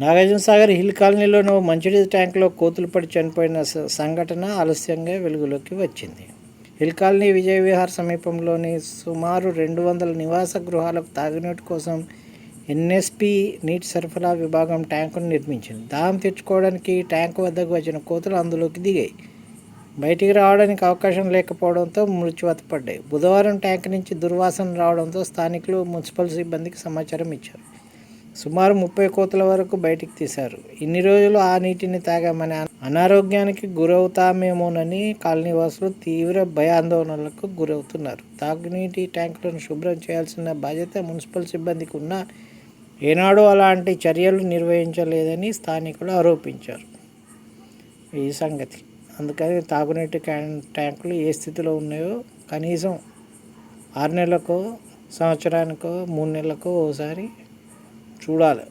Nagarjuna Sagar hill కాలనీలోని ఓ మంచినీటి ట్యాంకులో కోతులు పడి చనిపోయిన సంఘటన ఆలస్యంగా వెలుగులోకి వచ్చింది. హిల్ కాలనీ విజయ విహార్ సమీపంలోని సుమారు రెండు వందల నివాస గృహాలకు తాగునీటి కోసం ఎన్ఎస్పి నీటి సరఫరా విభాగం ట్యాంకును నిర్మించింది. దాహం తెచ్చుకోవడానికి ట్యాంకు వద్దకు వచ్చిన కోతులు అందులోకి దిగాయి. బయటికి రావడానికి అవకాశం లేకపోవడంతో మృత్యువాత పడ్డాయి. బుధవారం ట్యాంక్ నుంచి దుర్వాసన రావడంతో స్థానికులు మున్సిపల్ సిబ్బందికి సమాచారం ఇచ్చారు. సుమారు ముప్పై కోతుల వరకు బయటికి తీశారు. ఇన్ని రోజులు ఆ నీటిని తాగామని అనారోగ్యానికి గురవుతామేమోనని కాలనీవాసులు తీవ్ర భయాందోళనలకు గురవుతున్నారు. తాగునీటి ట్యాంకులను శుభ్రం చేయాల్సిన బాధ్యత మున్సిపల్ సిబ్బందికి ఉన్న ఏనాడు అలాంటి చర్యలు నిర్వహించలేదని స్థానికులు ఆరోపించారు. ఈ సంగతి. అందుకని తాగునీటి ట్యాంకులు ఏ స్థితిలో ఉన్నాయో కనీసం ఆరు నెలలకో సంవత్సరానికో మూడు నెలలకో ఓసారి చూడాలి.